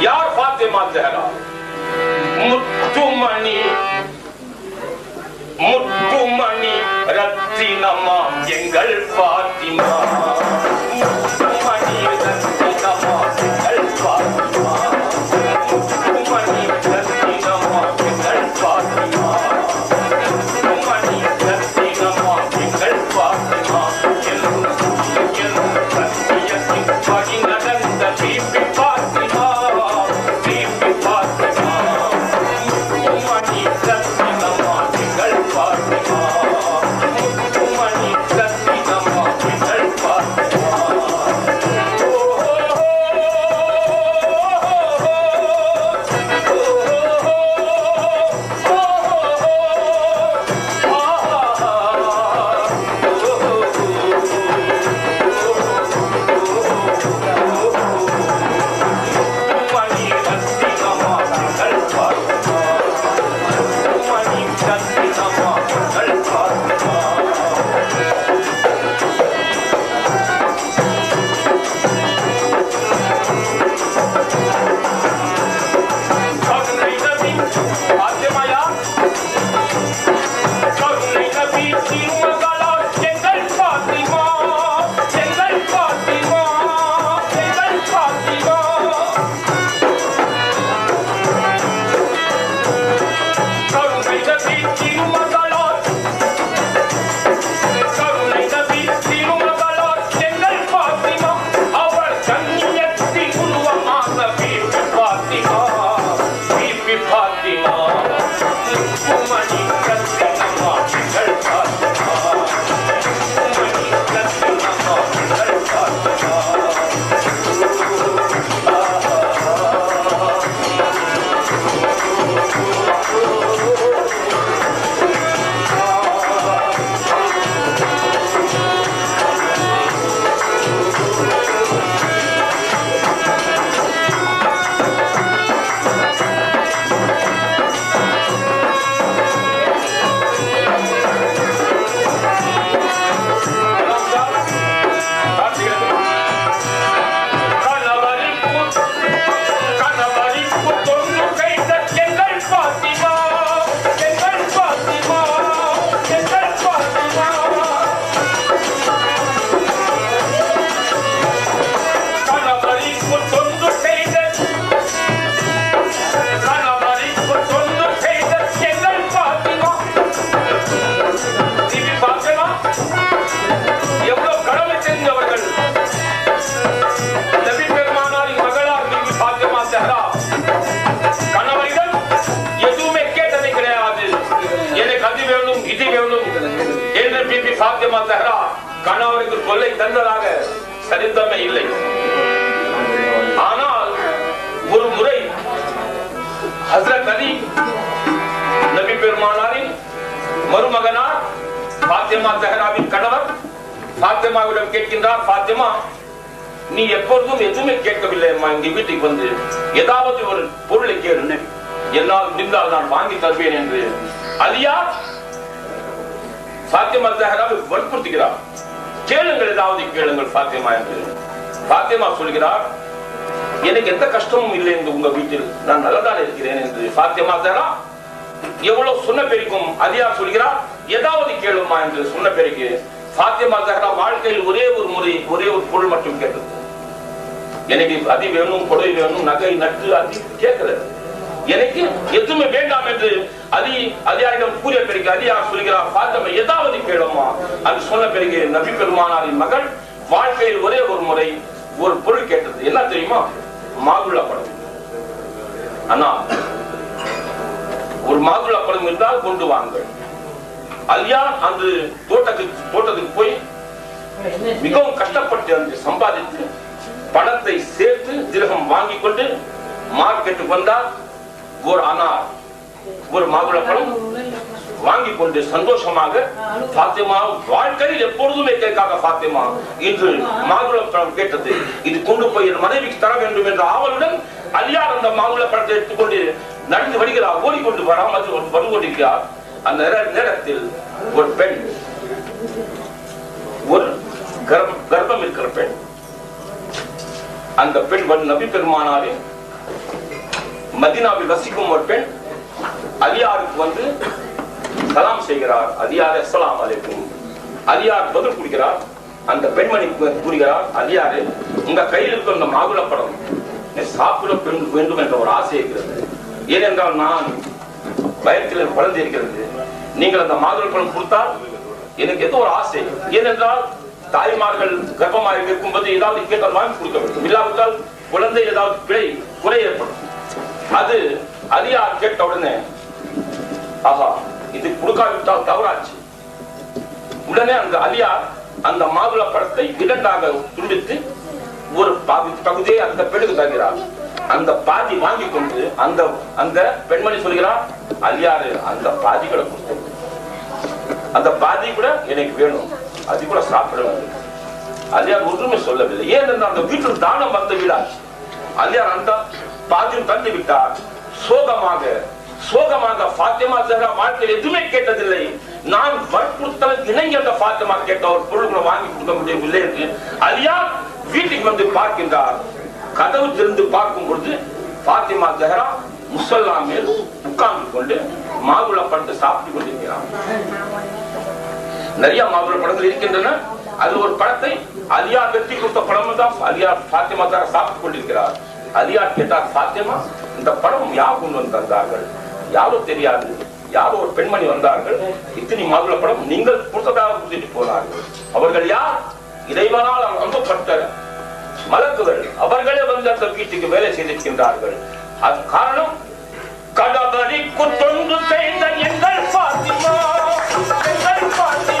யார் பாத்திமா ஜஹரா முத்துமணி. முத்துமணி ரத்தினமா எங்கள் பாத்திமா. கருணை நபி கணவருக்கு கொள்ளை தந்ததாக சரித்தமே இல்லை. ஆனால் ஒரு முறை ஹசரத் அலி நபி பெருமானாரின் மருமகனார் பாத்தியமா தெஹராவின் கணவர் பாத்தியமாவிடம் கேட்கின்றார் பாத்தியமா நீ எப்பொழுதும் எதுவுமே கேட்கவில்லை அம்மா இங்க வீட்டுக்கு வந்து ஏதாவது ஒரு பொருளை கேளு என்னால் முடிந்தால் நான் வாங்கி தருவேன் என்று. அலியா பாத்தியமா தெஹராவை வற்புறுத்துகிறார். கேளுங்கள் ஏதாவது கேளுங்கள் பாத்தியமா என்று. பாத்தியமா சொல்கிறார் எனக்கு எந்த கஷ்டமும் இல்லை என்று உங்க வீட்டில். நான் நல்லதான் இருக்கிறேன் என்று. பாத்தியமா தானா எவ்வளவு சொன்ன பெருக்கும் அலியா சொல்கிறார் ஏதாவது கேளுமா? என்று சொன்ன பிறகு சாத்தியமா தகரா வாழ்க்கையில் ஒரே ஒரு முறை ஒரே ஒரு பொருள் மட்டும் கேட்டது எனக்கு அது வேணும் கொடை வேணும் நகை நட்டு அது கேட்கல எனக்கு எதுவுமே வேண்டாம் என்று அதி அலியாரிடம் கூறிய பிறகு அலியா சொல்கிறார் பாத்தம ஏதாவது கேளுமா? அது சொன்ன பிறகு நபி பெருமானாரின் மகள் வாழ்க்கையில் ஒரே ஒரு முறை ஒரு பொருள் கேட்டது. என்ன தெரியுமா? மாதுளா படம் அண்ணா ஒரு மாதுளா படம் இருந்தால் கொண்டு வாங்கள் அல்யா அந்த தோட்டத்துக்கு தோட்டத்துக்கு போய் மிகவும் கஷ்டப்பட்டு அந்த சம்பாதித்து பணத்தை சேர்த்து திரகம் வாங்கி கொண்டு மார்க்கெட்டுக்கு வந்தால் ஒரு அனார் ஒரு மாதுளப்பழம் வாங்கி கொண்டு சந்தோஷமாக பாத்திமா வாழ்க்கையில் எப்பொழுதுமே கேட்காத பாத்திமா இன்று மாதுளப்பழம் கேட்டது. இது கொண்டு போய் என் மனைவிக்கு தர வேண்டும் என்ற ஆவலுடன் அலியார் அந்த மாதுளப்பழத்தை எடுத்துக்கொண்டு நடந்து வருகிறார் ஓடிக்கொண்டு வராமல் வந்து கொண்டிருக்கிறார் அந்த நேரத்தில் ஒரு பெண் ஒரு கர்ப்பம் கர்ப்பம் இருக்கிற பெண் அந்த பெண் வந்து நபி பெருமானாரின் மதீனாவில் வசிக்கும் ஒரு பெண் அலியாருக்கு வந்து சலாம் செய்கிறார். அலியார் அஸ்லாம் அலைக்கும். அலியார் பதில் கொடுக்கிறார் அந்த பெண்மணி கூறுகிறார் அலியாரு உங்க கையில் இருக்கிற இந்த மாதுளப்பழம் சாப்பிட பெண் வேண்டும் என்ற ஒரு ஆசை இருக்கிறது. ஏனென்றால் நான் வயத்தில் ஒரு குழந்தை இருக்கிறது. நீங்கள் அந்த மாதுளப்பழம் கொடுத்தால் எனக்கு ஏதோ ஒரு ஆசை. ஏனென்றால் தாய்மார்கள் கர்ப்பமாக இருக்கும்போது ஏதாவது கேட்டால் வாங்கி கொடுக்க வேண்டும். இல்லாவிட்டால் குழந்தை ஏதாவது பிழை குறை ஏற்படும். அது அலியார் கேட்ட உடனே ஆஹா இது கொடுக்காவிட்டால் தவறாச்சு. உடனே அந்த அலியார் அந்த மாதுள பழத்தை இரண்டாக துண்டித்து ஒரு பாதி பகுதியை அந்த பெண்ணுக்கு தருகிறார். அந்த பாதி வாங்கி கொண்டு அந்த அந்த பெண்மணி சொல்கிறார் அலியாரு அந்த பாதி கூட கொடுத்து அந்த பாதி கூட எனக்கு வேணும் அது கூட சாப்பிட அலியார் ஒன்றுமே சொல்லவில்லை. ஏன் அந்த வீட்டில் தானம் வந்த வீடாச்சு. அலியார் அந்த பாதியும் தந்து விட்டார். சோகமாக சோகமாக பாத்தியமா ஜஹரா வாழ்க்கையில் எதுவுமே கேட்டதில்லை. நான் வற்புறுத்தல இணங்கி அந்த பாத்தியமா கேட்ட ஒரு பொருள்களை வாங்கி கொடுக்க முடியவில்லை என்று அலியா வீட்டுக்கு வந்து பார்க்கின்றார். கதவு திறந்து பார்க்கும் பொழுது பாத்திமா ஜஹரா முசல்லா மேல் உட்கார்ந்து கொண்டு மாதுளை பழத்தை சாப்பிட்டு கொண்டிருக்கிறார். நிறைய மாதுளை படங்கள் இருக்கின்றன. அது ஒரு படத்தை அலியா வெற்றி கொடுத்த படமும் தான் அலியா பாத்திமா தான் சாப்பிட்டுக் கொண்டிருக்கிறார். அலியார் கேட்டார் சாத்தியமா? இந்த படம் யார் கொண்டு வந்து தந்தார்கள்? யாரோ தெரியாது. யாரோ ஒரு பெண்மணி வந்தார்கள். இத்தனை மாதுள படம் நீங்கள் கொடுத்ததாக கொடுத்துட்டு போனார்கள். அவர்கள் யார்? இறைவனால் அனுப்பப்பட்ட மலக்குகள். அவர்களே வந்து அந்த வீட்டுக்கு வேலை செய்திருக்கின்றார்கள். அது காரணம் கடவரிக்கு தொண்டு செய்த எங்கள் பாத்திமா. எங்கள் பாத்திமா.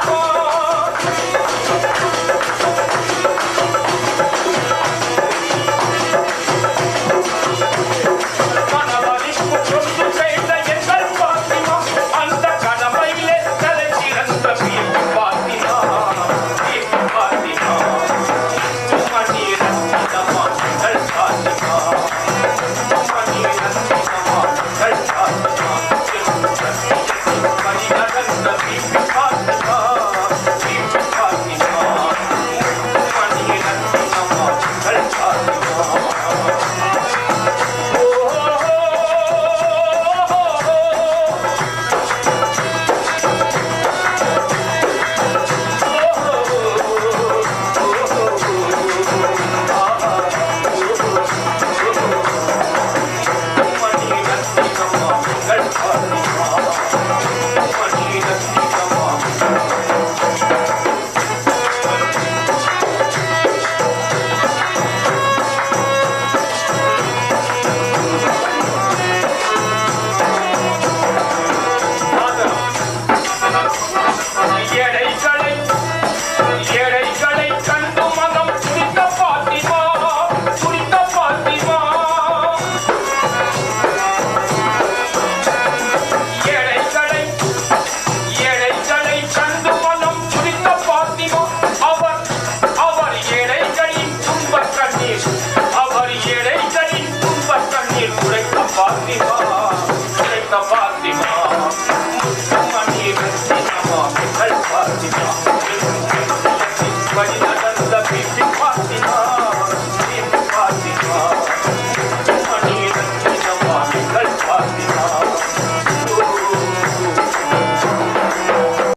哇塞